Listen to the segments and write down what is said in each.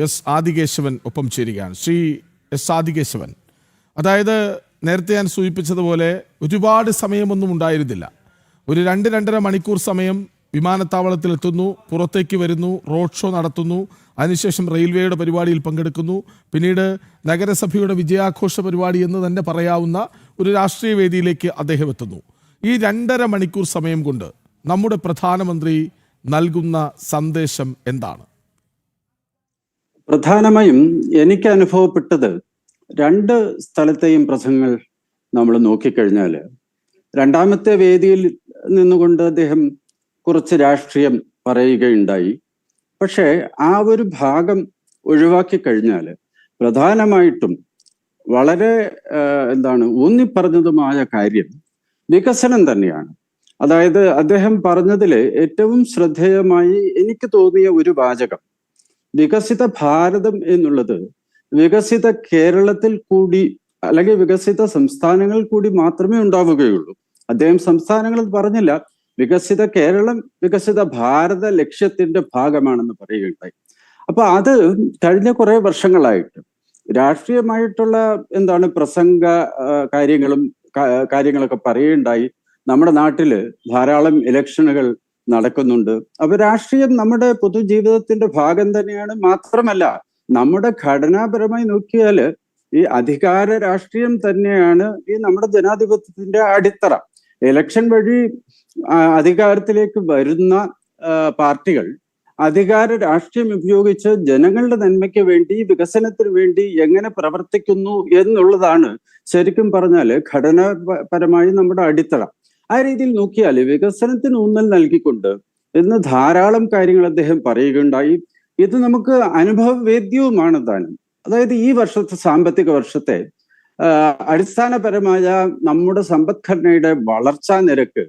S Adikesavan ഒപ്പം ചേരുകയാണ്. Shri S Adikesavan. അതായത് നേരത്തെ ഞാൻ സൂചിപ്പിച്ചതുപോലെ ഒരുപാട് സമയമൊന്നും ഉണ്ടായിരുന്നില്ല. ഒരു രണ്ട് രണ്ടര മണിക്കൂർ സമയം വിമാനത്താവളത്തിൽ എത്തുന്നു പുറത്തേക്ക് വരുന്നു റോഡ് ഷോ നടത്തുന്നു അതിനുശേഷം റെയിൽവേയുടെ പരിപാടിയിൽ പങ്കെടുക്കുന്നു. പിന്നീട് നഗരസഭയുടെ വിജയാഘോഷ പരിപാടി എന്ന് തന്നെ പറയാവുന്ന ഒരു രാഷ്ട്രീയ വേദിയിലേക്ക് അദ്ദേഹം എത്തുന്നു. ഈ രണ്ടര മണിക്കൂർ സമയം കൊണ്ട് നമ്മുടെ പ്രധാനമന്ത്രി നൽകുന്ന സന്ദേശം എന്താണ്? പ്രധാനമായും എനിക്ക് അനുഭവപ്പെട്ടത് രണ്ട് സ്ഥലത്തെയും പ്രസംഗങ്ങൾ നമ്മൾ നോക്കിക്കഴിഞ്ഞാൽ രണ്ടാമത്തെ വേദിയിൽ നിന്നുകൊണ്ട് അദ്ദേഹം കുറച്ച് രാഷ്ട്രീയം പറയുകയുണ്ടായി. പക്ഷേ ആ ഒരു ഭാഗം ഒഴിവാക്കി കഴിഞ്ഞാൽ പ്രധാനമായിട്ടും വളരെ എന്താണ് ഊന്നിപ്പറഞ്ഞതുമായ കാര്യം വികസനം തന്നെയാണ്. അതായത് അദ്ദേഹം പറഞ്ഞതിൽ ഏറ്റവും ശ്രദ്ധേയമായി എനിക്ക് തോന്നിയ ഒരു വാചകം വികസിത ഭാരതം എന്നുള്ളത് വികസിത കേരളത്തിൽ കൂടി അല്ലെങ്കിൽ വികസിത സംസ്ഥാനങ്ങൾ കൂടി മാത്രമേ ഉണ്ടാവുകയുള്ളൂ. അദ്ദേഹം സംസ്ഥാനങ്ങൾ പറഞ്ഞില്ല. വികസിത കേരളം വികസിത ഭാരത ലക്ഷ്യത്തിന്റെ ഭാഗമാണെന്ന് പറയുകയുണ്ടായി. അപ്പൊ അത് കഴിഞ്ഞ കുറെ വർഷങ്ങളായിട്ട് രാഷ്ട്രീയമായിട്ടുള്ള എന്താണ് പ്രസംഗ കാര്യങ്ങളും കാര്യങ്ങളൊക്കെ പറയുകയുണ്ടായി. നമ്മുടെ നാട്ടിൽ ധാരാളം ഇലക്ഷനുകൾ നടക്കുന്നുണ്ട്. അപ്പൊ രാഷ്ട്രീയം നമ്മുടെ പൊതുജീവിതത്തിന്റെ ഭാഗം തന്നെയാണ്. മാത്രമല്ല നമ്മുടെ ഘടനാപരമായി നോക്കിയാൽ ഈ അധികാര രാഷ്ട്രീയം തന്നെയാണ് ഈ നമ്മുടെ ജനാധിപത്യത്തിന്റെ അടിത്തറ. ഇലക്ഷൻ വഴി അധികാരത്തിലേക്ക് വരുന്ന പാർട്ടികൾ അധികാര രാഷ്ട്രീയം ഉപയോഗിച്ച് ജനങ്ങളുടെ നന്മയ്ക്ക് വേണ്ടി വികസനത്തിന് വേണ്ടി എങ്ങനെ പ്രവർത്തിക്കുന്നു എന്നുള്ളതാണ് ശരിക്കും പറഞ്ഞാൽ ഘടനാപരമായി നമ്മുടെ അടിത്തറ. ആ രീതിയിൽ നോക്കിയാൽ വികസനത്തിന് ഊന്നൽ നൽകിക്കൊണ്ട് എന്ന് ധാരാളം കാര്യങ്ങൾ അദ്ദേഹം പറയുകയുണ്ടായി. ഇത് നമുക്ക് അനുഭവവേദ്യവുമാണ് താനും. അതായത് ഈ വർഷത്തെ സാമ്പത്തിക വർഷത്തെ അടിസ്ഥാനപരമായ നമ്മുടെ സമ്പദ്ഘടനയുടെ വളർച്ചാ നിരക്ക്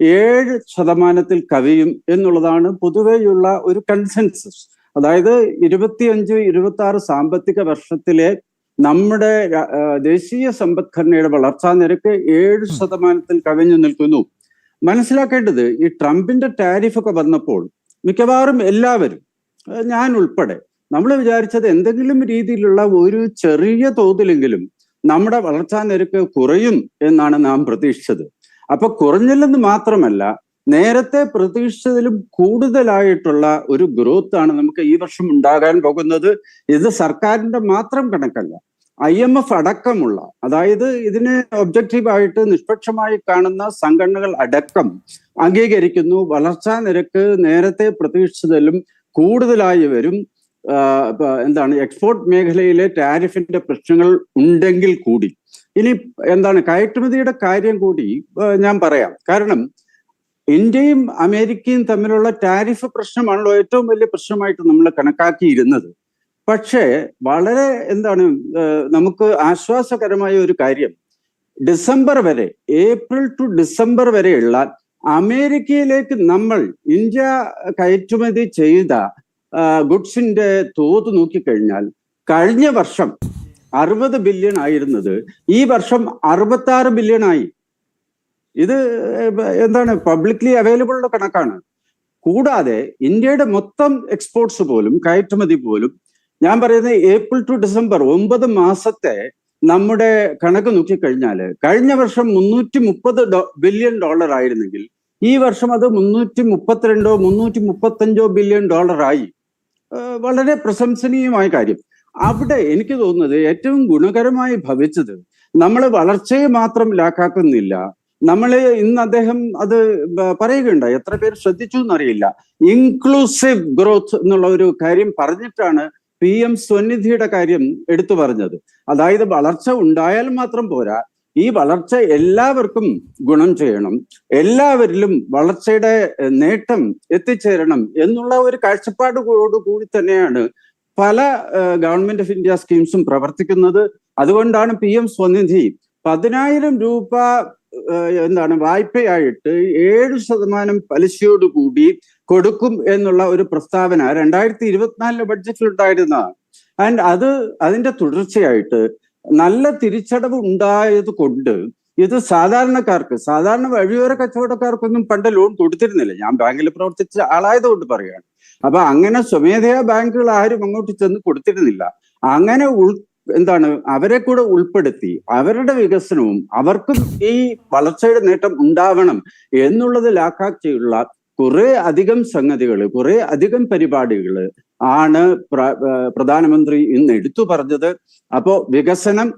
ഏഴ് ശതമാനത്തിൽ കവിയും എന്നുള്ളതാണ് പൊതുവെയുള്ള ഒരു കൺസെൻസസ് അതായത് ഇരുപത്തിയഞ്ച് ഇരുപത്തി ആറ് സാമ്പത്തിക വർഷത്തിലെ നമ്മുടെ ദേശീയ സമ്പദ്ഘടനയുടെ വളർച്ചാ നിരക്ക് ഏഴ് ശതമാനത്തിൽ കവിഞ്ഞു നിൽക്കുന്നു. മനസ്സിലാക്കേണ്ടത് ഈ ട്രംപിന്റെ ടാരിഫ് ഒക്കെ വന്നപ്പോൾ മിക്കവാറും എല്ലാവരും ഞാൻ ഉൾപ്പെടെ നമ്മൾ വിചാരിച്ചത് എന്തെങ്കിലും രീതിയിലുള്ള ഒരു ചെറിയ തോതിലെങ്കിലും നമ്മുടെ വളർച്ചാ നിരക്ക് കുറയും എന്നാണ് നാം പ്രതീക്ഷിച്ചത്. അപ്പൊ കുറഞ്ഞില്ലെന്ന് മാത്രമല്ല നേരത്തെ പ്രതീക്ഷിച്ചതിലും കൂടുതലായിട്ടുള്ള ഒരു ഗ്രോത്ത് ആണ് നമുക്ക് ഈ വർഷം ഉണ്ടാകാൻ പോകുന്നത്. ഇത് സർക്കാരിന്റെ മാത്രം കണക്കല്ല ഐ എം എഫ് അടക്കമുള്ള അതായത് ഇതിനെ ഒബ്ജക്റ്റീവായിട്ട് നിഷ്പക്ഷമായി കാണുന്ന സംഘടനകൾ അടക്കം അംഗീകരിക്കുന്നു. വളർച്ചാ നിരക്ക് നേരത്തെ പ്രതീക്ഷിച്ചതിലും കൂടുതലായി വരും. എന്താണ് എക്സ്പോർട്ട് മേഖലയിലെ ടാരിഫിന്റെ പ്രശ്നങ്ങൾ ഉണ്ടെങ്കിൽ കൂടി. ഇനി എന്താണ് കയറ്റുമതിയുടെ കാര്യം കൂടി ഞാൻ പറയാം. കാരണം ഇന്ത്യയും അമേരിക്കയും തമ്മിലുള്ള ടാരിഫ് പ്രശ്നമാണല്ലോ ഏറ്റവും വലിയ പ്രശ്നമായിട്ട് നമ്മൾ കണക്കാക്കിയിരുന്നത്. പക്ഷേ വളരെ എന്താണ് നമുക്ക് ആശ്വാസകരമായ ഒരു കാര്യം. ഡിസംബർ വരെ ഏപ്രിൽ ടു ഡിസംബർ വരെയുള്ള അമേരിക്കയിലേക്ക് നമ്മൾ ഇന്ത്യ കയറ്റുമതി ചെയ്ത ഗുഡ്സിന്റെ തോത് നോക്കിക്കഴിഞ്ഞാൽ കഴിഞ്ഞ വർഷം അറുപത് ബില്യൺ ആയിരുന്നത്. ഈ വർഷം അറുപത്തി ആറ് ബില്യൺ ആയി. ഇത് എന്താണ് പബ്ലിക്ലി അവൈലബിൾ ഉള്ള കണക്കാണ്. കൂടാതെ ഇന്ത്യയുടെ മൊത്തം എക്സ്പോർട്സ് പോലും കയറ്റുമതി പോലും ഞാൻ പറയുന്നത് ഏപ്രിൽ ടു ഡിസംബർ ഒമ്പത് മാസത്തെ നമ്മുടെ കണക്ക് നോക്കിക്കഴിഞ്ഞാൽ കഴിഞ്ഞ വർഷം മുന്നൂറ്റി മുപ്പത് ബില്യൺ ഡോളർ ആയിരുന്നെങ്കിൽ ഈ വർഷം അത് മുന്നൂറ്റി മുപ്പത്തിരണ്ടോ മുന്നൂറ്റി മുപ്പത്തഞ്ചോ ബില്യൺ ഡോളറായി വളരെ പ്രശംസനീയമായ കാര്യം. അവിടെ എനിക്ക് തോന്നുന്നത് ഏറ്റവും ഗുണകരമായി ഭവിച്ചത് നമ്മൾ വളർച്ചയെ മാത്രം ലാക്കാക്കുന്നില്ല. നമ്മൾ ഇന്ന് അദ്ദേഹം അത് പറയുകയുണ്ട് എത്ര പേര് ശ്രദ്ധിച്ചു എന്നറിയില്ല. ഇൻക്ലൂസീവ് ഗ്രോത്ത് എന്നുള്ള ഒരു കാര്യം പറഞ്ഞിട്ടാണ് പി എം സ്വനിധിയുടെ കാര്യം എടുത്തു പറഞ്ഞത്. അതായത് വളർച്ച ഉണ്ടായാൽ മാത്രം പോരാ. ഈ വളർച്ച എല്ലാവർക്കും ഗുണം ചെയ്യണം. എല്ലാവരിലും വളർച്ചയുടെ നേട്ടം എത്തിച്ചേരണം എന്നുള്ള ഒരു കാഴ്ചപ്പാട് കൂടി തന്നെയാണ് പല ഗവൺമെന്റ് ഓഫ് ഇന്ത്യ സ്കീംസും പ്രവർത്തിക്കുന്നത്. അതുകൊണ്ടാണ് പി എം സ്വനിധി പതിനായിരം രൂപ എന്താണ് വായ്പയായിട്ട് ഏഴ് ശതമാനം പലിശയോടുകൂടി കൊടുക്കും എന്നുള്ള ഒരു പ്രസ്താവന രണ്ടായിരത്തി ഇരുപത്തിനാലിലെ ബഡ്ജറ്റിൽ ഉണ്ടായിരുന്നതാണ്. ആൻഡ് അത് അതിന്റെ തുടർച്ചയായിട്ട് നല്ല തിരിച്ചടവ് ഉണ്ടായത് കൊണ്ട് ഇത് സാധാരണക്കാർക്ക് സാധാരണ വഴിയോര കച്ചവടക്കാർക്കൊന്നും പണ്ട് ലോൺ കൊടുത്തിരുന്നില്ല. ഞാൻ ബാങ്കിൽ പ്രവർത്തിച്ച ആളായതുകൊണ്ട് പറയുകയാണ്. അപ്പൊ അങ്ങനെ സ്വമേധയാ ബാങ്കുകൾ ആരും അങ്ങോട്ട് ചെന്ന് കൊടുത്തിരുന്നില്ല. അങ്ങനെ ഉൾ എന്താണ് അവരെ കൂടെ ഉൾപ്പെടുത്തി അവരുടെ വികസനവും അവർക്കും ഈ വളർച്ചയുടെ നേട്ടം ഉണ്ടാവണം എന്നുള്ളത് ലാക്കാക്കിയുള്ള കുറെ അധികം സംഗതികൾ കുറെ അധികം പരിപാടികൾ ആണ് പ്രധാനമന്ത്രി ഇന്ന് എടുത്തു പറഞ്ഞത്. അപ്പോ വികസനം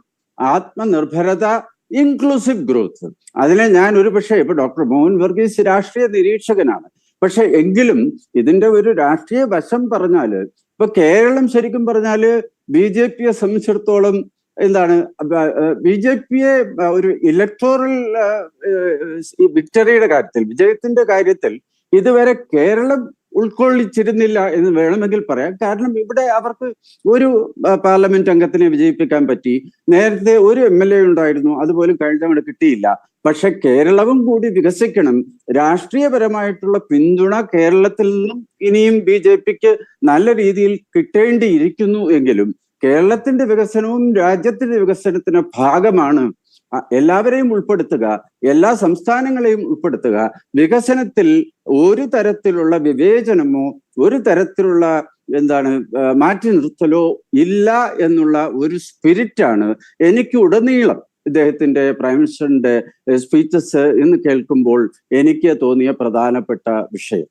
ആത്മനിർഭരത ഇൻക്ലൂസീവ് ഗ്രോത്ത് അതിനെ ഞാൻ ഒരു പക്ഷേ ഇപ്പൊ ഡോക്ടർ മോഹൻ വർഗീസ് രാഷ്ട്രീയ നിരീക്ഷകനാണ്. പക്ഷെ എങ്കിലും ഇതിന്റെ ഒരു രാഷ്ട്രീയ വശം പറഞ്ഞാൽ ഇപ്പൊ കേരളം ശരിക്കും പറഞ്ഞാൽ ബി ജെ പിയെ സംബന്ധിച്ചിടത്തോളം എന്താണ് ബി ജെ പിയെ ഒരു ഇലക്ടോറൽ വിക്ടറിയുടെ കാര്യത്തിൽ വിജയത്തിന്റെ കാര്യത്തിൽ ഇതുവരെ കേരളം ഉൾക്കൊള്ളിച്ചിരുന്നില്ല എന്ന് വേണമെങ്കിൽ പറയാം. കാരണം ഇവിടെ അവർക്ക് ഒരു പാർലമെന്റ് അംഗത്തിനെ വിജയിപ്പിക്കാൻ പറ്റി. നേരത്തെ ഒരു എം എൽ എ ഉണ്ടായിരുന്നു. അതുപോലും കഴിഞ്ഞ തവണ കിട്ടിയില്ല. പക്ഷെ കേരളവും കൂടി വികസിക്കണം. രാഷ്ട്രീയപരമായിട്ടുള്ള പിന്തുണ കേരളത്തിൽ നിന്നും ഇനിയും ബി ജെ പിക്ക് നല്ല രീതിയിൽ കിട്ടേണ്ടിയിരിക്കുന്നു എങ്കിലും കേരളത്തിന്റെ വികസനവും രാജ്യത്തിന്റെ വികസനത്തിന്റെ ഭാഗമാണ് എല്ലാവരെയും ഉൾപ്പെടുത്തുക എല്ലാ സംസ്ഥാനങ്ങളെയും ഉൾപ്പെടുത്തുക. വികസനത്തിൽ ഒരു തരത്തിലുള്ള വിവേചനമോ ഒരു തരത്തിലുള്ള എന്താണ് മാറ്റി നിർത്തലോ ഇല്ല എന്നുള്ള ഒരു സ്പിരിറ്റാണ് എനിക്ക് ഉടനീളം ഇദ്ദേഹത്തിന്റെ പ്രൈം മിനിസ്റ്ററിന്റെ സ്പീച്ചസ് എന്ന് കേൾക്കുമ്പോൾ എനിക്ക് തോന്നിയ പ്രധാനപ്പെട്ട വിഷയം.